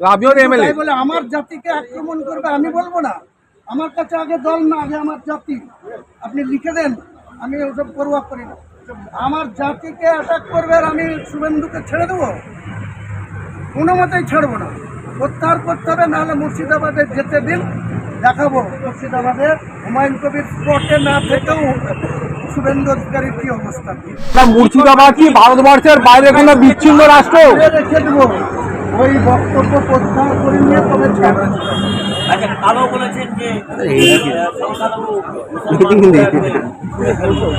আপনিও এমএলএ। বলে আমার জাতিকে আক্রমণ করবে আমি বলব না। আমার কাছে আগে দল না আগে আমার জাতি। আপনি লিখে দেন আমি ওসব পরোয়া করি না। আমার জাতিকে অ্যাটাক করবে আর আমি শুভেন্দুকে ছেড়ে দেবো? কোনো মতেই ছাড়বো না। প্রত্যাহার করতে হবে নাহলে মুর্শিদাবাদে যেতে দিন দেখাবো মুর্শিদাবাদে হুমায়ুন কবির স্পটে না থেকেও শুভেন্দু অধিকারীর কি অবস্থা। মুর্শিদাবাদ কি ভারতবর্ষের বাইরে কোনো বিচ্ছিন্ন রাষ্ট্র? রেখে দেবো। ওই বক্তব্য প্রত্যাহার করে নিয়ে তবে আচ্ছা কালো বলেছেন যে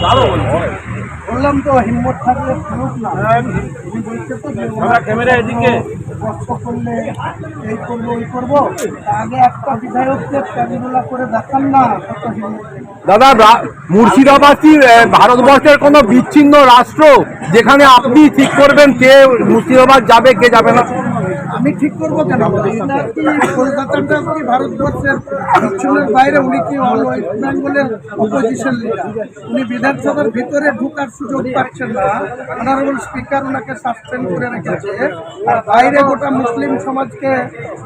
কালো বললাম তো হিম্মত থাকলে ফেরত না। উনি বলছে তো ক্যামেরা এদিকে। কষ্ট করলে এই করব ওই করব। আগে একটা বিধায়ককে ক্যামেরা করে দেখান না। দাদা মুর্শিদাবাদ কি ভারতবর্ষের কোনো বিচ্ছিন্ন রাষ্ট্র যেখানে আপনি ঠিক করবেন কে মুর্শিদাবাদ যাবে কে যাবে না। আমি ঠিক করব কেন? কলকাতাটা কি ভারতবর্ষের দক্ষিণের বাইরে? উনি কি অল ওয়েস্ট বেঙ্গলের অপোজিশন উনি বিধানসভার ভিতরে ঢুকার সুযোগ পাচ্ছেন না। অনারেবল স্পিকার ওনাকে সাসপেন্ড করে রেখেছে। আর বাইরে গোটা মুসলিম সমাজকে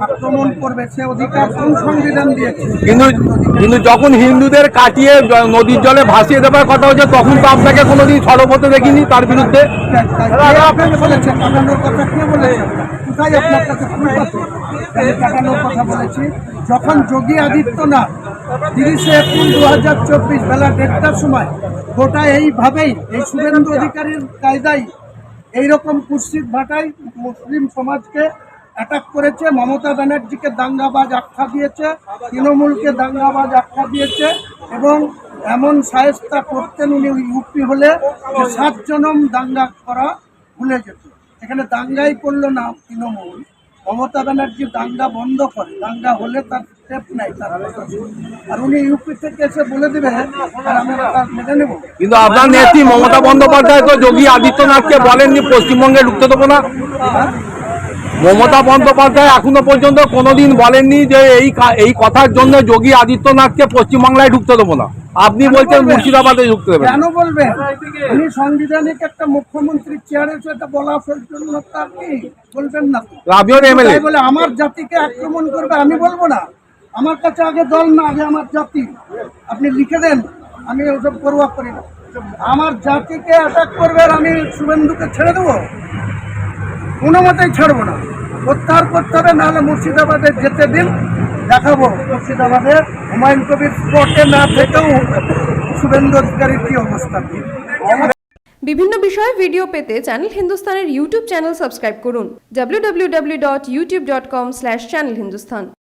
আক্রমণ করবে সে অধিকার কোন সংবিধান দিয়েছে? কিন্তু কিন্তু যখন হিন্দুদের কাটিয়ে নদীর জলে ভাসিয়ে দেওয়ার কথা হচ্ছে তখন তো আপনাকে কোনোদিন সরব হতে দেখিনি তার বিরুদ্ধে? আপনাকে বলেছে? কাটানোর কথা কে বলেছে কোথায় আপনার কাছে আছে? আমি কাটানোর কথা বলেছি যখন যোগী আদিত্যনাথ তিরিশে এপ্রিল দু হাজার চব্বিশ বেলা দেড়টার সময় গোটা এইভাবেই এই শুভেন্দু অধিকারীর কায়দায় এইরকম কুৎসিত ভাটায় মুসলিম সমাজকে অ্যাটাক করেছে, মমতা ব্যানার্জিকে দাঙ্গাবাজ আখ্যা দিয়েছে, তৃণমূলকে দাঙ্গাবাজ আখ্যা দিয়েছে এবং এমন সায়স্তা করতেন উনি ইউপি হলে সাত জনম দাঙ্গা করা ভুলে যেত এখানে দাঙ্গাই করল না তৃণমূল। মমতা ব্যানার্জি দাঙ্গা বন্ধ করে। দাঙ্গা হলে তার স্টেপ নেয় তার আর উনি ইউপি থেকে এসে বলে দেবে আর আমরা মেনে নেব। কিন্তু আপনার নেত্রী মমতা বন্দ্যোপাধ্যায় তো যোগী আদিত্যনাথকে বলেননি পশ্চিমবঙ্গে ঢুকতে দেবো না। মমতা বন্দ্যোপাধ্যায় এখনও পর্যন্ত কোনোদিন বলেননি যে এই এই কথার জন্য যোগী আদিত্যনাথকে পশ্চিমবাংলায় ঢুকতে দেবো না। আপনি বলছেন মুর্শিদাবাদে ঢুকতে দেবেন কেন বলবেন? উনি সাংবিধানিক একটা মুখ্যমন্ত্রীর চেয়ারে সেটা বলা জন্য তার কি? বলবেন না। আপনিও এমএলএ। বলে আমার জাতিকে আক্রমণ করবে আমি বলব না। আমার কাছে আগে দল না আগে আমার জাতি। আপনি লিখে দেন আমি ওসব পরোয়া করি না। আমার জাতিকে অ্যাটাক করবে আর আমি শুভেন্দুকে ছেড়ে দেবো? কোনো মতেই ছাড়বো না। প্রত্যাহার করতে হবে, নাহলে মুর্শিদাবাদে যেতে দিন, দেখাবো মুর্শিদাবাদে। হুমায়ুন কবির স্পটে না থেকেও শুভেন্দু অধিকারীর কি অবস্থা? বিভিন্ন বিষয়ে ভিডিও পেতে চ্যানেল হিন্দুস্তানের ইউটিউব চ্যানেল সাবস্ক্রাইব করুন। www.youtube.com/channelhindustan